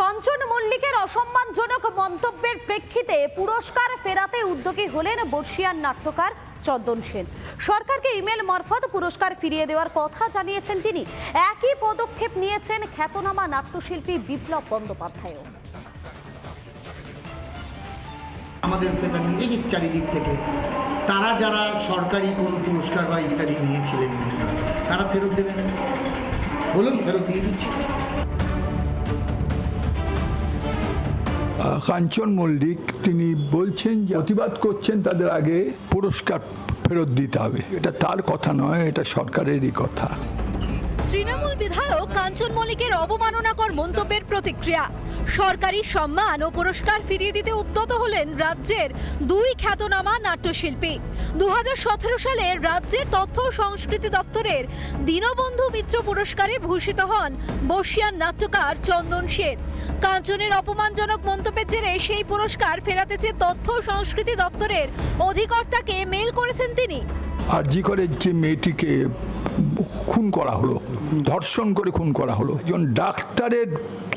কাঞ্চন মল্লিকের অসম্মানজনক মন্তব্যের প্রেক্ষিতে পুরস্কার ফেরাতে উদ্যোগী হলেন বর্ষিয়ান নাট্যকার চন্দন সেন। সরকারকে ইমেল মারফত পুরস্কার ফিরিয়ে দেওয়ার কথা জানিয়েছেন তিনি। একই পদক্ষেপ নিয়েছেন খ্যাতনামা নাট্যশিল্পী বিপ্লব বন্দ্যোপাধ্যায়ও। আমাদের নিজেরই চারিদিক থেকে তারা যারা সরকারি কোনো পুরস্কার বা ইত্যাদি নিয়েছিলেন, তারা ফেরত দেবেন। বলুন, ফেরত দিয়ে দিচ্ছি। কাঞ্চন মল্লিক, তিনি বলছেন যে প্রতিবাদ করছেন তাদের আগে পুরস্কার ফেরত দিতে হবে। এটা তার কথা নয়, এটা সরকারেরই কথা। তৃণমূল বিধায়ক কাঞ্চন মল্লিকের অবমাননাকর মন্তব্যের প্রতিক্রিয়া। সরকারি সম্মান ও পুরস্কার ফিরিয়ে দিতে উদ্যত হলেন রাজ্যের দুই খ্যাতনামা নাট্যশিল্পী। দু সালে রাজ্যের তথ্য সংস্কৃতি দপ্তরের দীনবন্ধু মিত্র পুরস্কারে ভূষিত হন বর্ষিয়ান নাট্যকার চন্দন সেন। কাঞ্চনের অপমানজনক মন্তব্যের জেরে সেই পুরস্কার ফেরাতে চেয়ে তথ্য সংস্কৃতি দপ্তরের অধিকর্তাকে মেল করেছেন তিনি। আর জি করে যে মেয়েটিকে খুন করা হলো, ধর্ষণ করে খুন করা হলো। একজন ডাক্তারের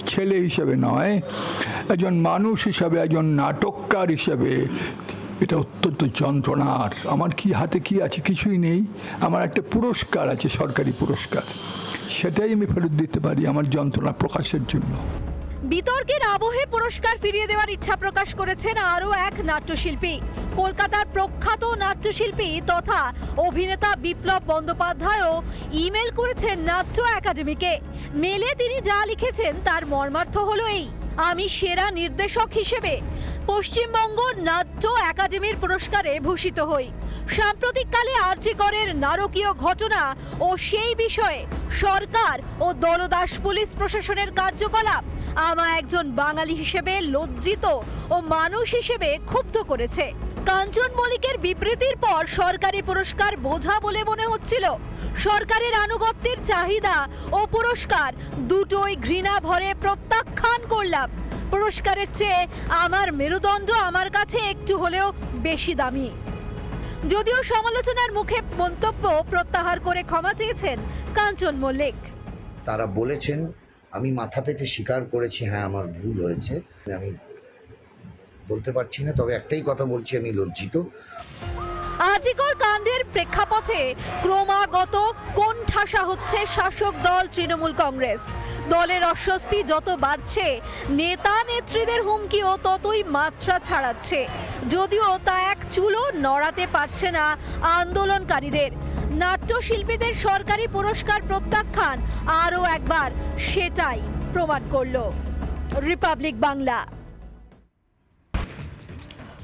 ছেলে হিসেবে নয়, একজন মানুষ হিসাবে, একজন নাটককার হিসাবে। এটা অত্যন্ত যন্ত্রণার। আমার কি হাতে কি আছে কিছুই নেই। আমার একটা পুরস্কার আছে, সরকারি পুরস্কার। সেটাই আমি ফেরত দিতে পারি আমার যন্ত্রণা প্রকাশের জন্য। বিতর্কের আবহে পুরস্কার ফিরিয়ে দেওয়ার ইচ্ছা প্রকাশ করেছেন আরও এক নাট্যশিল্পী। কলকাতার প্রখ্যাত নাট্যশিল্পী তথা অভিনেতা বিপ্লব বন্দ্যোপাধ্যায়ও ইমেল করেছেন নাট্য একাডেমিকে। মেলে তিনি যা লিখেছেন তার মর্মার্থ হলো এই, আমি সেরা নির্দেশক হিসেবে পশ্চিমবঙ্গ নাট্য একাডেমির পুরস্কারে ভূষিত হই। সাম্প্রতিককালে আর্যিকরের নারকীয় ঘটনা ও সেই বিষয়ে সরকার ও দলদাস পুলিশ প্রশাসনের কার্যকলাপ আমায় একজন বাঙালি হিসেবে লজ্জিত ও মানুষ হিসেবে ক্ষুব্ধ করেছে। কাঞ্চন মল্লিকের বিবৃতির পর সরকারি পুরস্কার বোঝা বলে মনে হচ্ছিল। সরকারের আনুগত্যের চাহিদা ও পুরস্কার দুটোই ঘৃণা ভরে প্রত্যাখ্যান করলাম। পুরস্কারের চেয়ে আমার মেরুদণ্ড আমার কাছে একটু হলেও বেশি দামি। যদিও সমালোচনার মুখে মন্তব্য প্রত্যাহার করে ক্ষমা চেয়েছেন কাঞ্চন মল্লিক। তারা বলেছেন, আমি মাথা পেতে স্বীকার করেছি হ্যাঁ আমার ভুল হয়েছে। আমি বলতে পারছি না, তবে একটাই কথা বলছি আমি লজ্জিত। আজিকর কাণ্ডের প্রেক্ষাপটে ক্রমাগত কোন ঠাসা হচ্ছে শাসক দল তৃণমূল কংগ্রেস। দলের অস্বস্তি যত বাড়ছে, নেতা নেত্রীদের হুমকিও ততই মাত্রা ছাড়াচ্ছে। যদিও তা এক চুলো নড়াতে পারছে না আন্দোলনকারীদের। নাট্যশিল্পীদের সরকারি পুরস্কার প্রত্যাখ্যান আরও একবার সেটাই প্রমাণ করল। রিপাবলিক বাংলা।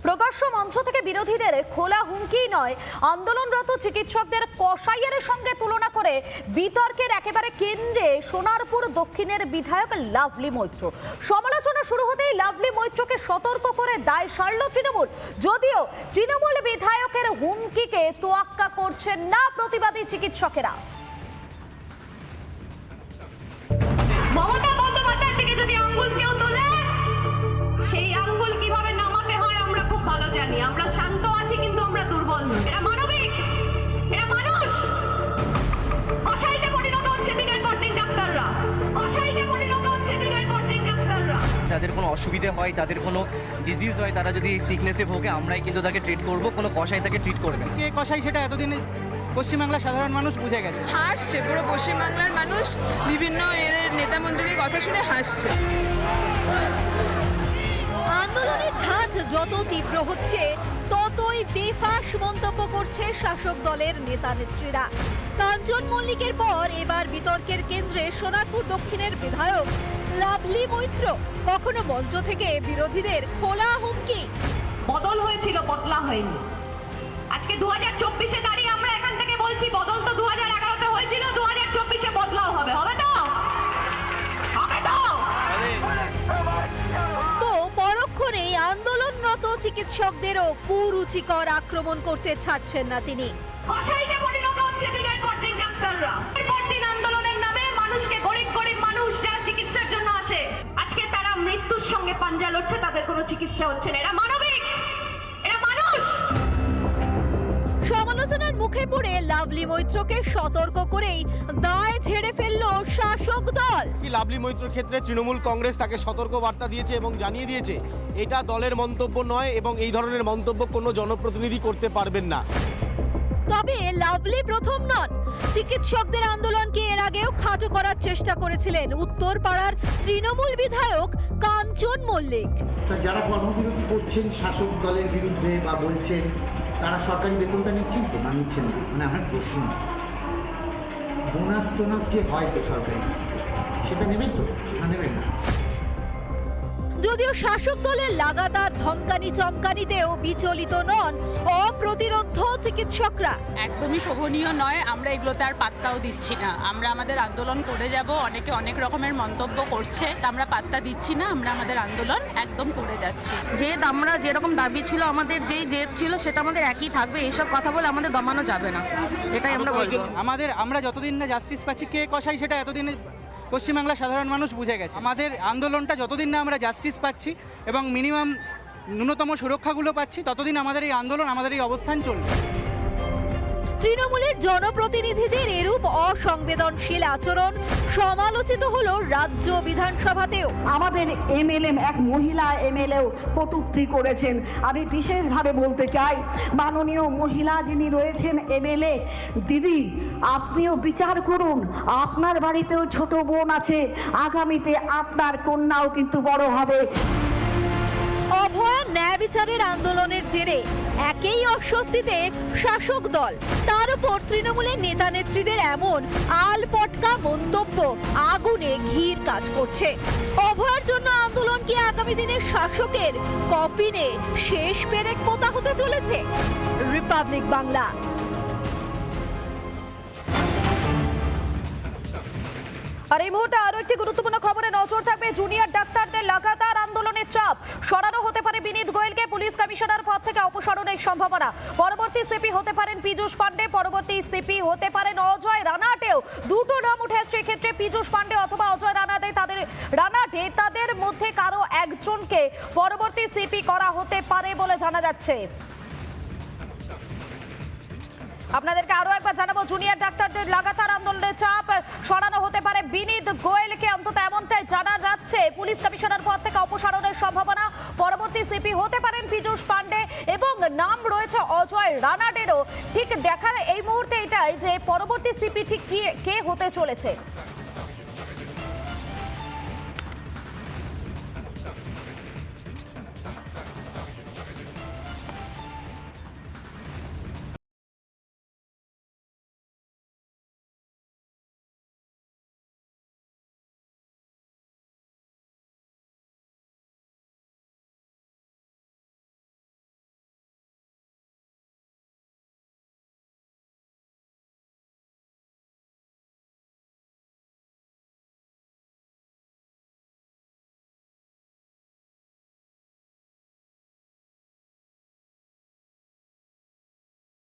প্রকাশ্য মঞ্চ থেকে বিরোধীদের খোলা হুমকি নয়। আন্দোলনরত চিকিৎসকদের কসাইয়ের সঙ্গে তুলনা করে বিতর্কের একেবারে কেন্দ্রে সোনারপুর দক্ষিণের বিধায়ক লাভলি মৈত্র। সমালোচনা শুরু হতেই লাভলি মৈত্রকে সতর্ক করে দায় সারল তৃণমূল। যদিও তৃণমূল বিধায়কের হুমকিকে তোয়াক্কা করছেন না প্রতিবাদী চিকিৎসকেরা। মমতা বন্দ্যোপাধ্যায়ের দিকে যদি আঙ্গুল কেউ তোলে জানি আমরা শান্ত আছি কিন্তু আমরা দুর্বল নই। এরা মানবিক! এরা মানুষ! অসাইতে পরিণত হচ্ছে দিনের পর দিন ডাক্তাররা। অসাইতে পরিণত হচ্ছে দিনের পর দিন ডাক্তাররা। তাদের কোনো অসুবিধে হয় তাদের কোনো ডিজিজ হয় তারা যদি সিকনেসে ভোগে আমরাই কিন্তু তাকে ট্রিট করব। কোনো কষাই তাকে ট্রিট করে না। কে কষাই সেটা এতদিনে পশ্চিমবাংলার সাধারণ মানুষ বুঝে গেছে। হাসছে পুরো পশ্চিমবাংলার মানুষ বিভিন্ন এদের নেতা মন্ত্রীদের কথা শুনে হাসছে। আন্দোলনের যত তীব্র হচ্ছে, ততই বেফাস মন্তব্য করছে শাসক দলের নেতা নেত্রীরা। কাঞ্চন মল্লিকের পর এবার বিতর্কের কেন্দ্রে সোনারপুর দক্ষিণের বিধায়ক লাভলি মৈত্র। কখনো মঞ্চ থেকে বিরোধীদের খোলা হুমকি। বদল হয়েছিল, বদলা হয়নি। আজকে দু হাজার চব্বিশে দাঁড়িয়ে আমরা এখান থেকে বলছি, বদল তো দু হাজার চিকিৎসকদেরও কুরুচিকর আক্রমণ করতে ছাড়ছেন না তিনি। আন্দোলনের নামে মানুষকে গরিব গরিব মানুষ যারা চিকিৎসার জন্য আসে, আজকে তারা মৃত্যুর সঙ্গে পাঞ্জা লড়ছে, তাদের কোনো চিকিৎসা হচ্ছে না। এরা মানবিক মুখে পড়ে লাভলি মৈত্রকে সতর্ক করেই দায় ঝেড়ে ফেলল শাসক দল। কি লাভলি মৈত্রর ক্ষেত্রে তৃণমূল কংগ্রেস তাকে সতর্ক বার্তা দিয়েছে এবং জানিয়ে দিয়েছে এটা দলের মন্তব্য নয় এবং এই ধরনের মন্তব্য কোনো জনপ্রতিনিধি করতে পারবেন না। তবে লাভলি প্রথম নন। চিকিৎসকদের আন্দোলনকে এর আগেও খাটো করার চেষ্টা করেছিলেন উত্তরপাড়ার তৃণমূল বিধায়ক কাঞ্চন মল্লিক। যারা কর্মবিরতি করছেন শাসক দলের বিরুদ্ধে বা বলছেন তারা সরকারি বেতনটা নিচ্ছেন তো? না নিচ্ছেন না? মানে আমার প্রশ্ন। বোনাস টোনাস যে হয় তো সরকারি সেটা নেবেন তো? না নেবেন না? যদিও শাসক দলের লাগাতার ধমকানি চমকানিতেও বিচলিত নন অপ্রতিরোধ চিকিৎসকরা। একদমই শোভনীয় নয় আমরা এগুলোতে আর পাত্তাও দিচ্ছি না। আমরা আমাদের আন্দোলন করে যাব অনেকে অনেক রকমের মন্তব্য করছে আমরা পাত্তা দিচ্ছি না আমরা আমাদের আন্দোলন একদম করে যাচ্ছি। জেদ আমরা যেরকম দাবি ছিল আমাদের যেই জেদ ছিল সেটা আমাদের একই থাকবে এইসব কথা বলে আমাদের দমানো যাবে না। এটাই আমরা বলব। আমাদের আমরা যতদিন না জাস্টিস পাচ্ছি কে কষাই সেটা এতদিনে পশ্চিমবাংলার সাধারণ মানুষ বুঝে গেছে। আমাদের আন্দোলনটা যতদিন না আমরা জাস্টিস পাচ্ছি এবং মিনিমাম ন্যূনতম সুরক্ষাগুলো পাচ্ছি ততদিন আমাদের এই আন্দোলন আমাদের এই অবস্থান চলবে। তৃণমূলের জনপ্রতিনিধিদের এরূপ অসংবেদনশীল আচরণ সমালোচিত হলো রাজ্য বিধানসভাতেও। আমাদের এমএলএ এক মহিলা এমএলএও কটূক্তি করেছেন। আমি বিশেষভাবে বলতে চাই মাননীয় মহিলা যিনি রয়েছেন এমএলএ দিদি আপনিও বিচার করুন। আপনার বাড়িতেও ছোট বোন আছে আগামীতে আপনার কন্যাও কিন্তু বড় হবে। বিচারের আন্দোলনের জেরে একেই অস্বস্তিতে শাসক দল। তার উপর তৃণমূলের নেতা নেত্রীদের এমন আলপটকা মন্তব্য আগুনে ঘির কাজ করছে। অভয়ার জন্য আন্দোলন কি আগামী দিনে শাসকের কফিনে শেষ পেরেক পোতা হতে চলেছে? রিপাবলিক বাংলা। আর এই মুহূর্তে আরও একটি গুরুত্বপূর্ণ খবরে নজর থাকবে। জুনিয়র ডাক্তারদের লাগাতার চাপ। সরানো হতে পারে বিনীত গোয়েলকে। পুলিশ কমিশনার পদ থেকে অপসারণের সম্ভাবনা। পরবর্তী সিপি হতে পারেন পীযূষ পাণ্ডে। পরবর্তী সিপি হতে পারেন অজয় রানাটেও। দুটো নাম উঠে আসছে এক্ষেত্রে পীযূষ পাণ্ডে অথবা অজয় রানাদে তাদের রানাটে, তাদের মধ্যে কারও একজনকে পরবর্তী সিপি করা হতে পারে বলে জানা যাচ্ছে। আপনাদেরকে আরও একবার জানাব জুনিয়র ডাক্তারদের লাগাতার আন্দোলনের চাপ, সরানো হতে পারে বিনীত গোয়েলকে, অন্তত এমনটাই জানা যাচ্ছে। পুলিশ কমিশনার পদ থেকে অপসারণের সম্ভাবনা, পরবর্তী সিপি হতে পারেন পীযূষ পান্ডে এবং নাম রয়েছে অজয় রানাডেরও। ঠিক দেখার এই মুহূর্তে এটাই যে পরবর্তী সিপি ঠিক কি কে হতে চলেছে।